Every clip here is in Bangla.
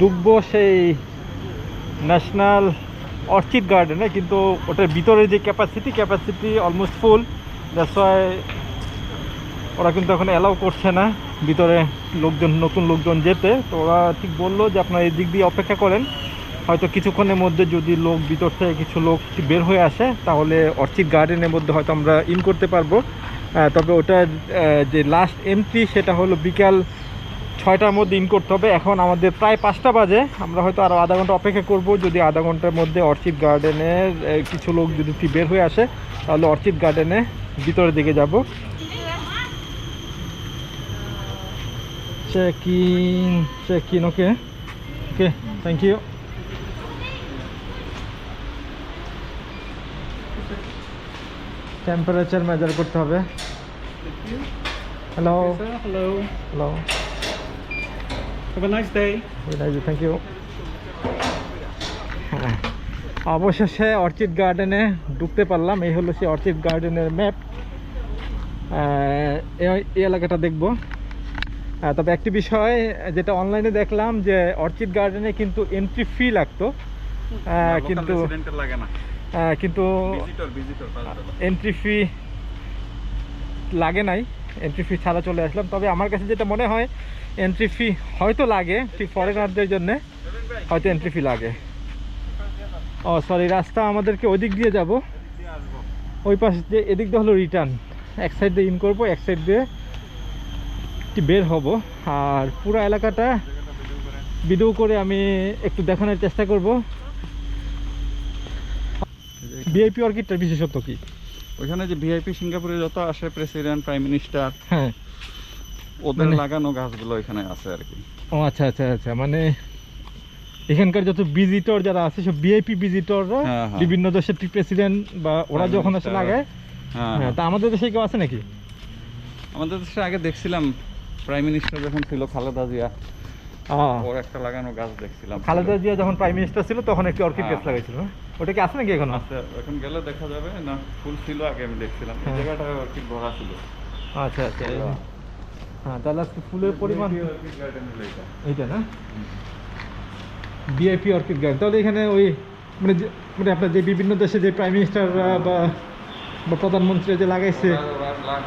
ঢুকবো সেই ন্যাশনাল অর্চিড গার্ডেনে কিন্তু ওটার ভিতরে যে ক্যাপাসিটি ক্যাপাসিটি অলমোস্ট ফুল ওয়াই ওরা কিন্তু এখন অ্যালাউ করছে না ভিতরে লোকজন নতুন লোকজন যেতে। তো ওরা ঠিক বলল যে আপনারা এই দিক দিয়ে অপেক্ষা করেন। হয়তো কিছুক্ষণের মধ্যে যদি লোক ভিতর থেকে কিছু লোক বের হয়ে আসে তাহলে অর্চিড গার্ডেনের মধ্যে হয়তো আমরা ইন করতে পারব। তবে আহ, যে লাস্ট এন্ট্রি সেটা হলো বিকাল ছয়টার মধ্যে ইন করতে হবে। এখন আমাদের প্রায় পাঁচটা বাজে। আমরা হয়তো আরও আধা ঘণ্টা অপেক্ষা করব। যদি আধা ঘণ্টার মধ্যে অর্চিড গার্ডেনের কিছু লোক যদি একটু বের হয়ে আসে তাহলে অর্চিড গার্ডেনে ভিতরের দিকে যাব। Check in check in okay okay thank you temperature measure করতে হবে। Hello hello. Hello Have a nice day. Thank you হ্যাঁ অবশেষে অর্চিড গার্ডেনে ঢুকতে পারলাম। এই হলো সেই অর্চিড গার্ডেনের ম্যাপ এই এলাকাটা দেখব। তবে একটি বিষয় যেটা অনলাইনে দেখলাম যে অর্চিড গার্ডেনে কিন্তু এন্ট্রি ফি লাগতো। কিন্তু কিন্তু এন্ট্রি ফি লাগে। নাই। এন্ট্রি ফি ছাড়া চলে আসলাম। তবে আমার কাছে যেটা মনে হয় এন্ট্রি ফি হয়তো লাগে ঠিক ফরেনারদের জন্য হয়তো এন্ট্রি ফি লাগে। ও সরি রাস্তা আমাদেরকে ওই দিক দিয়ে যাব। ওই পাশ দিয়ে এদিক দিয়ে হলো রিটার্ন এক সাইড দিয়ে ইন করব এক সাইড দিয়ে একটু বের হব। আর পুরো এলাকাটা ভিডিও করে আমি একটু দেখানোর চেষ্টা করব। ভিআইপি অর্কিডটার বিশেষত্ব কি? ওইখানে যে ভিআইপি সিঙ্গাপুরে যত আসে প্রেসিডেন্ট প্রাইম মিনিস্টার হ্যাঁ। ওদের মানে- লাগানো গাছগুলো এখানে আছে আর কি। ও আচ্ছা আচ্ছা আচ্ছা মানে এখানকার যত ভিজিটর যারা আছে সব ভিআইপি ভিজিটররা হ্যাঁ, হ্যাঁ। বিভিন্ন দেশের প্রেসিডেন্ট বা ওরা যখন আসে লাগায়। হ্যাঁ হ্যাঁ তা আমাদের দেশে কেউ আছে নাকি? আমাদের দেশে আগে দেখছিলাম প্রাইম মিনিস্টার যখন ছিল খালেদা জিয়া ওর একটা লাগানো গাছ দেখছিলাম। খালেদা জিয়া যখন প্রাইম মিনিস্টার ছিল তখন একটি অর্কিড হ্যাঁ। গাছ লাগাইছিল। ওটা কি আছে নাকি এখন? আচ্ছা এখন গেলে দেখা যাবে। না ফুল ছিল আগে আমি দেখছিলাম। এই হ্যাঁ। জায়গাটা অর্কিড ভরা ছিল। আচ্ছা আচ্ছা। হ্যাঁ তাহলে আজকে ফুলের পরিমাণ এইটা না? ভিআইপি অর্কিড গার্ডেন তাহলে এখানে ওই মানে মানে আপনার যে বিভিন্ন দেশে যে প্রাইম মিনিস্টাররা বা বা প্রধানমন্ত্রী যে লাগাইছে।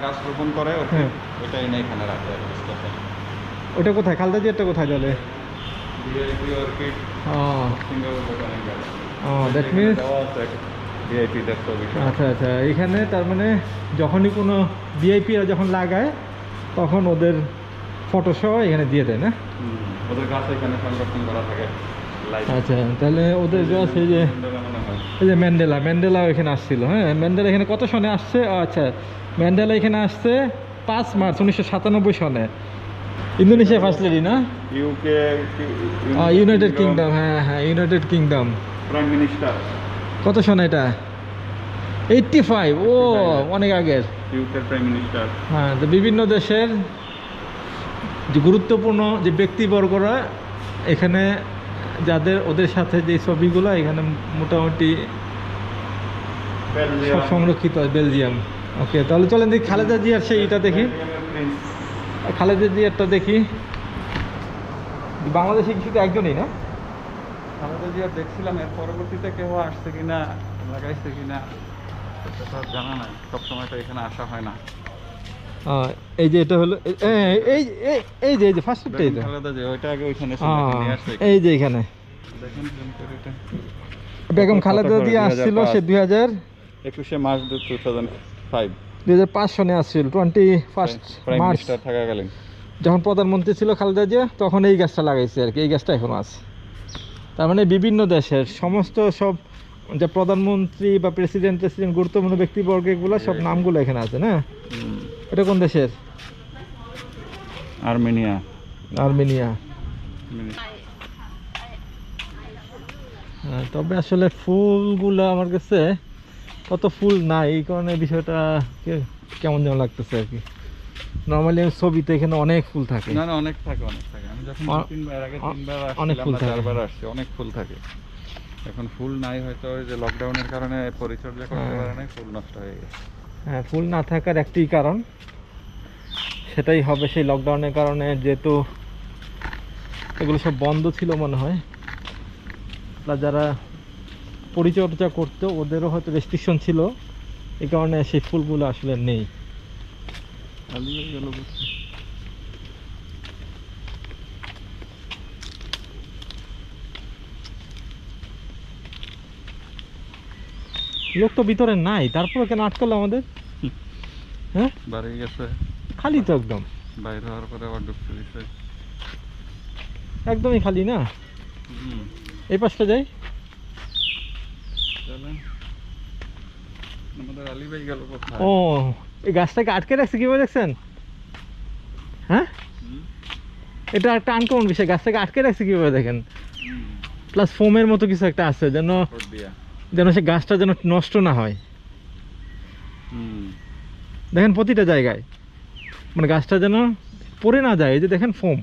গাছ রোপণ করে হ্যাঁ। ওইটা এনে এখানে রাখে। ওটা কোথায়? খালদা জিয়ারটা কোথায় ও। দ্যাট মিনস আচ্ছা আচ্ছা। এখানে তার মানে যখনই কোনো ভিআইপিরা যখন লাগায় তখন ওদের ফটো সহ এখানে দিয়ে দেয় না? ওদের গাছ এখানে সংরক্ষণ করা থাকে আচ্ছা তাহলে ওদের গাছ এই যে এই যে ম্যান্ডেলা ম্যান্ডেলা এখানে আসছিল হ্যাঁ? ম্যান্ডেলা এখানে কত সনে আসছে? আচ্ছা ম্যান্ডেলা এখানে আসছে পাঁচ মার্চ উনিশশো সাতানব্বই সনে। ইন্দোনেশিয়া ফার্স্ট লেডি না? ইউকে ইউনাইটেড কিংডম হ্যাঁ হ্যাঁ ইউনাইটেড কিংডম প্রাইম মিনিস্টার কত সনে এটা? এইটটি ফাইভ ও অনেক আগের। প্রাইম মিনিস্টার হ্যাঁ তো বিভিন্ন দেশের যে গুরুত্বপূর্ণ যে ব্যক্তিবর্গরা এখানে যাদের ওদের সাথে যে ছবিগুলো এখানে মোটামুটি সব সংরক্ষিত হয় বেলজিয়াম ওকে তাহলে চলেন দেখি খালেদা জিয়ার সেই এটা দেখি। খালেদা জিয়ারটা দেখি। বাংলাদেশে শুধু একজনই না? খালেদা জিয়া দেখছিলাম এর পরবর্তীতে কেউ আসছে কিনা লাগাইছে কিনা। সেটা তো জানা নাই সবসময় তো এখানে আসা হয় না। এই যে এটা হলো এ- এ- এই এই- এই যে এই যে ফার্স্ট এই বেগম যে খালেদা ওইটা আগে ওইখানে এই যে এখানে। বেগম দিয়ে আসছিল সে দুই হাজার একুশে মার্চ টু থাউজেন্ড ফাইভ দুই হাজার পাঁচ সনে আসছিল টোয়েন্টি ফার্স্ট মার্চ থাকাকালীন। যখন প্রধানমন্ত্রী ছিল খালেদা জিয়া তখন এই গাছটা লাগাইছে আর কি এই গাছটা এখনও আছে। তার মানে বিভিন্ন দেশের সমস্ত সব যে প্রধানমন্ত্রী বা প্রেসিডেন্ট প্রেসিডেন্ট গুরুত্বপূর্ণ ব্যক্তিবর্গগুলো সব নামগুলো এখানে আছে না? এটা কোন দেশের? আর্মেনিয়া। আর্মেনিয়া। হ্যাঁ, তবে আসলে ফুলগুলো আমার কাছে কত ফুল নাই এই কারণে বিষয়টা কেমন যেন লাগতেছে আর কি। নর্মালি আমি ছবিতে এখানে অনেক ফুল থাকে। না না অনেক থাকে অনেক থাকে। আমি যখন তিনবার আগে তিনবার অনেক ফুল থাকে। আসছি অনেক ফুল থাকে। এখন ফুল নাই হয়তো ওই যে লকডাউনের কারণে পরিচর্যা করতে। পারে নাই ফুল নষ্ট হয়ে গেছে। হ্যাঁ ফুল না থাকার একটি কারণ। সেটাই হবে সেই লকডাউনের কারণে যেহেতু এগুলো সব বন্ধ ছিল মনে হয়। যারা পরিচর্যা করতো ওদেরও হয়তো রেস্ট্রিকশন ছিল। এই কারণে সেই ফুলগুলো আসলে নেই। লোক তো ভিতরে নাই তারপরে কেন আটকালো আমাদের? হ্যাঁ? বাড়ি গেছে। খালি তো একদম। বাইরে হওয়ার পরে আবার ঢুকতে দিছে। একদমই খালি না? এই পাশটা যাই। আমাদের আলী ভাই গেল ও এই গাছটাকে আটকে রাখছে কীভাবে দেখছেন? হ্যাঁ? এটা একটা আনকমন বিষয় গাছটাকে আটকে রাখছে কীভাবে দেখেন? প্লাস ফোমের মতো কিছু একটা আছে যেন দিয়া। যেন সে গাছটা যেন নষ্ট না হয়। দেখেন প্রতিটা জায়গায়। মানে গাছটা যেন পড়ে না যায়। এই যে দেখেন ফোম।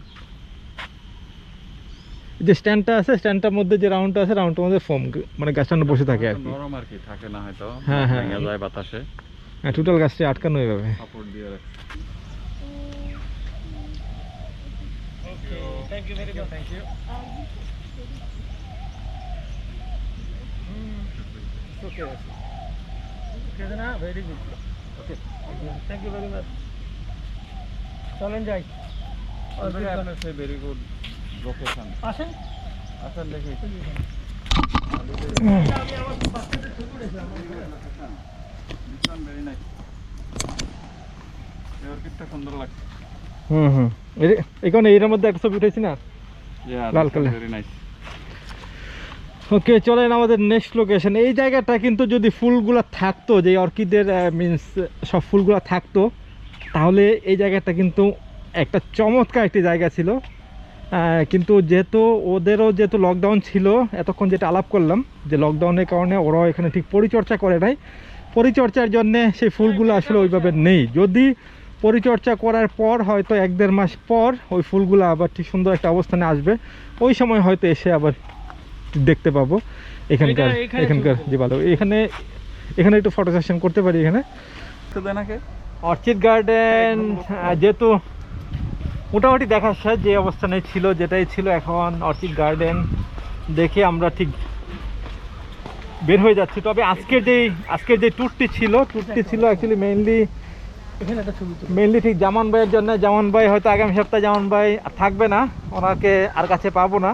যে স্ট্যান্ডটা আছে স্ট্যান্ডটার মধ্যে যে রাউন্ডটা আছে রাউন্ডটার মধ্যে ফোম। মানে গাছটা না বসে থাকে আর কি। নরম আর কি থাকে না হয়তো। হ্যাঁ, হ্যাঁ। ভেঙে যায় বাতাসে। হ্যাঁ টোটাল গাছটা আটকানো এভাবে। কাপড় দিয়ে রাখছে। Thank you very much thank you okay okay না very good okay thank you very much চলেন যাই। ভেরি গুড লোকেশন আসেন। আসেন দেখি। ভেরি নাইস অর্কিডটা সুন্দর লাগছে। হুম হুম। এই কারণে এর মধ্যে একটা ছবি উঠেছি না? লাল colour। ভেরি নাইস ওকে, চলেন আমাদের নেক্সট লোকেশন এই জায়গাটা কিন্তু যদি ফুলগুলো থাকতো যে অর্কিডের মিন্স সব ফুলগুলো থাকতো, তাহলে এই জায়গাটা কিন্তু একটা চমৎকার একটি জায়গা ছিল। কিন্তু যেহেতু ওদেরও যেহেতু লকডাউন ছিল, এতক্ষণ যেটা আলাপ করলাম, যে লকডাউনের কারণে ওরাও এখানে ঠিক পরিচর্যা করে নাই। পরিচর্যার জন্যে সেই ফুলগুলো আসলে ওইভাবে নেই। যদি পরিচর্যা করার পর হয়তো এক দেড় মাস পর ওই ফুলগুলো আবার ঠিক সুন্দর একটা অবস্থানে আসবে। ওই সময় হয়তো এসে আবার দেখতে পাবো। এখানকার এখানকার যে ভালো এখানে এখানে একটু ফটো সেশন করতে পারি এখানে। অর্চিড গার্ডেন যেহেতু মোটামুটি দেখা শেষ যে অবস্থানে ছিল যেটাই ছিল এখন অর্চিড গার্ডেন দেখে আমরা ঠিক বের হয়ে যাচ্ছি। তবে আজকের যে আজকের যে ট্যুরটি ছিল ট্যুরটি ছিল অ্যাকচুয়ালি মেইনলি। মেইনলি ঠিক জামান ভাইয়ের জন্য। জামান ভাই হয়তো আগামী সপ্তাহে জামান ভাই আর থাকবে না। ওনাকে আর কাছে পাবো না।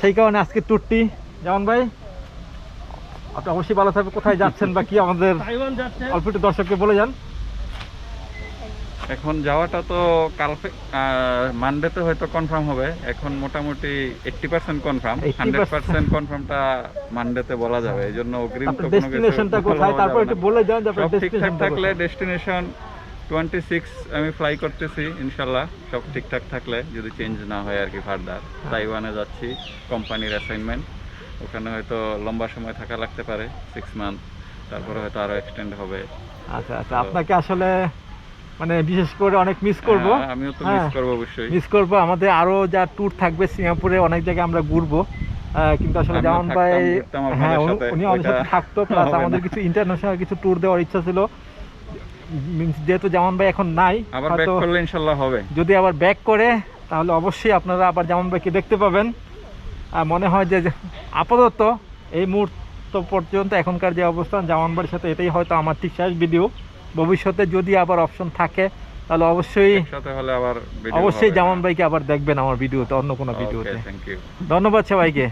সেই কারণে আজকের ট্যুরটি জামান ভাই আপনি অবশ্যই ভালো থাকবে কোথায় যাচ্ছেন বা কি আমাদের অল্প একটু দর্শককে বলে যান। এখন যাওয়াটা তো কালকে মানডেতে হয়তো কনফার্ম হবে। এখন মোটামুটি eighty percent confirm 80% hundred percent কনফার্মটা মানডেতে বলা যাবে। এই জন্য অগ্রিম তো কোনো কিছু ডেস্টিনেশনটা বলা কোথায়? যাবে তারপর একটু বলে যান যে ঠিকঠাক থাকলে ডেস্টিনেশন টোয়েন্টি সিক্স আমি ফ্লাই করতেছি ইনশাল্লাহ। সব ঠিকঠাক থাকলে যদি চেঞ্জ না হয় আর কি ফার্দার হ্যাঁ। তাইওয়ানে যাচ্ছি কোম্পানির অ্যাসাইনমেন্ট ওখানে হয়তো লম্বা সময় থাকা লাগতে পারে সিক্স মান্থ তারপরে হয়তো আরও এক্সটেন্ড হবে। আচ্ছা আচ্ছা। আপনাকে আসলে মানে বিশেষ করে অনেক মিস করব। হ্যাঁ, আমিও তো মিস হ্যাঁ। করব অবশ্যই। মিস করব। আমাদের আরও যা ট্যুর থাকবে সিঙ্গাপুরে অনেক জায়গায় আমরা ঘুরবো। কিন্তু আসলে জামান ভাই হ্যাঁ উনি- আমাদের সাথে থাকতো প্লাস আমাদের কিছু ইন্টারন্যাশনাল কিছু ট্যুর দেওয়ার ইচ্ছা ছিল। যেহেতু জামান ভাই এখন নাই আবার ব্যাক করলে ইনশাল্লাহ হবে। যদি আবার ব্যাক করে তাহলে অবশ্যই আপনারা আবার জামান ভাইকে দেখতে পাবেন। আর মনে হয় যে আপাতত এই মুহূর্ত পর্যন্ত এখনকার যে অবস্থান জামান ভাইয়ের সাথে এটাই হয়তো আমার ঠিক শেষ ভিডিও ভবিষ্যতে যদি আবার অপশন থাকে তাহলে অবশ্যই হলে আবার অবশ্যই। জামান ভাইকে আবার দেখবেন আমার ভিডিওতে অন্য কোনো ভিডিওতে. ধন্যবাদ সবাইকে।